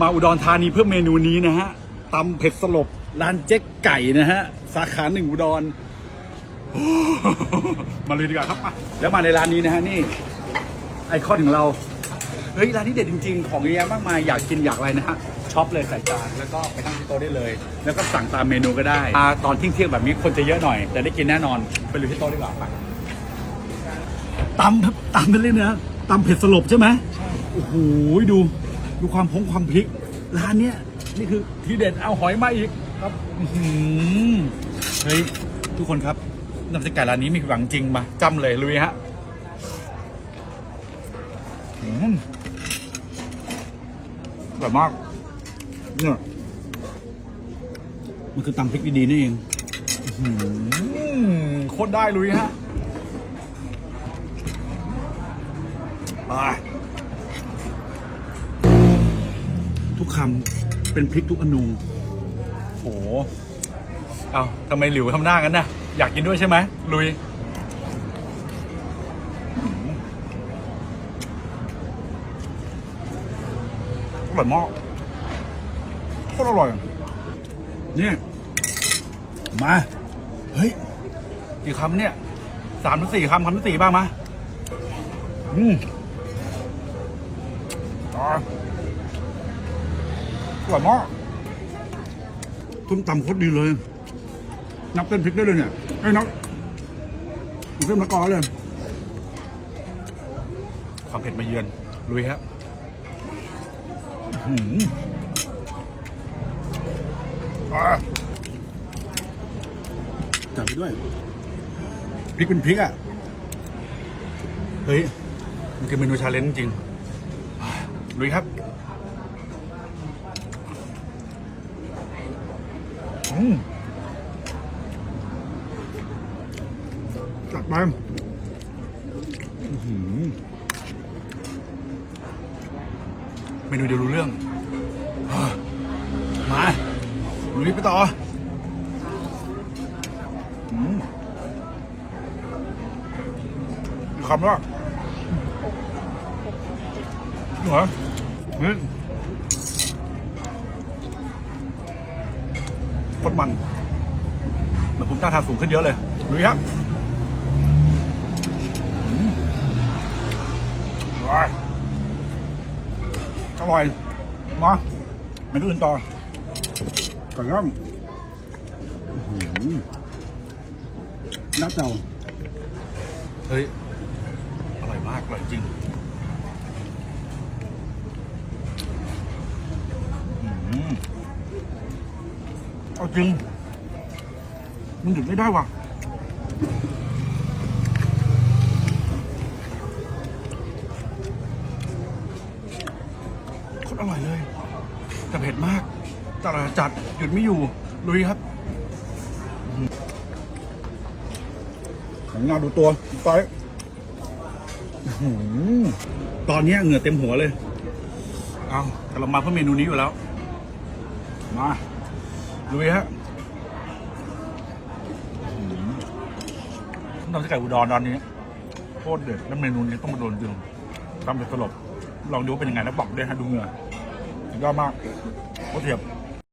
มาอุดรธานีเพื่อเมนูนี้นะฮะตำเผ็ดสลบร้านเจ๊กไก่นะฮะ สาขาหนึ่งอุดร มาเลยดีกว่าครับมาแล้วมาในร้านนี้นะฮะนี่ ไอคอนของเรา เฮ้ยร้านนี้เด็ดจริง ๆ ของเยอะแยะมากมายอยากกินอยากอะไรนะฮะช็อปเลยใส่จานแล้วก็ไปนั่งที่โต๊ะได้เลย แล้วก็สั่งตามเมนูก็ได้มาตอนเที่ยงแบบนี้คนจะเยอะหน่อย แต่ได้กินแน่นอนไปเลยที่โต๊ะดีกว่าไปตำตำไปเลยนะตำเผ็ดสลบใช่ไหมโอ้โหดู ดูความพงความพริก ร้านเนี้ยนี่คือทีเด็ดเอาหอยมาอีกครับอื้อหือเฮ้ยทุกคนครับน้ำสกัดร้านนี้มีหวังจริงมาจำเลยลุยฮะอืมอร่อยมากเนี่ยมันคือตำพริกดีๆนี่เองอื้อหือโคตรได้ลุยฮะไป คำเป็นพริกทุกอนูโอ้โหเอาทำไมหลิวทำหน้างั้นนะอยากกินด้วยใช่ไหมลุย อร่อยมากโคตรอร่อย นี่ มา เฮ้ย กี่คำเนี่ย สามถึงสี่คำคำที่สี่บ้างมะอืมอ่าอ ร่อยมากต้มตำโคตรดีเลย นับเส้นพริกได้เลยเนี่ยไอ้ยนับเส้นมะกอกเลย ความเผ็ดมาเยือนลุยครับหืมอ่าจับไปด้วย พริกเป็นพริกอะ เฮ้ย มันคือเมนูชาเลนจ์จริงอ่าลุยครับ อืม จัดไปเมนูเดียวรู้เรื่อง มาลุยไปต่ออืมคำละเหรอเฮ้ย โคตรมันเหมือนผมต้านทานสูงขึ้นเยอะเลยลุยครับอร่อยอร่อยมาเมนูอื่นต่อก่อนย่างน้ำเจ้าเฮ้ย อร่อยมาก อร่อยจริงอืมเอา จริง มันหยุดไม่ได้ว่ะโคตรอร่อยเลย แต่เผ็ดมากจัดจัดหยุดไม่อยู่ ลุยครับของงาดูตัวไปตอนนี้เหงื่อเต็มหัวเลย เอาแต่เรามาเพื่อเมนูนี้อยู่แล้ว มา ลุยฮะน้ำไก่อุดรตอนนี้โคตรเด็ดแล้วเมนูนี้ต้องมาโดนจริงทำเป็นตลบ ลองดูว่าเป็นยังไงแล้วบอกด้วยฮะดูเหงื่อยอดมากโคตรเทียบ